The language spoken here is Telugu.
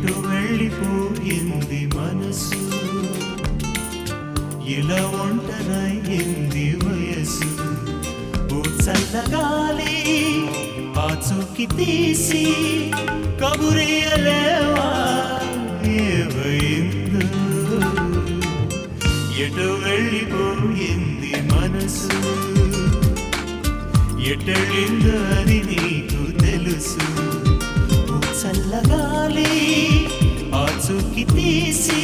ఎటు వెళ్ళిపోయింది మనసు. ఇలా ఒంటరయ్యింది వయసు. ఓ చల్లగాలి ఆ చూకి తీసి కబురియలేవా ఏవైందో ఎటు వెళ్ళిపోయింది మనసు. ఎటెళ్ళిందో అది చల్లగాలి తీసి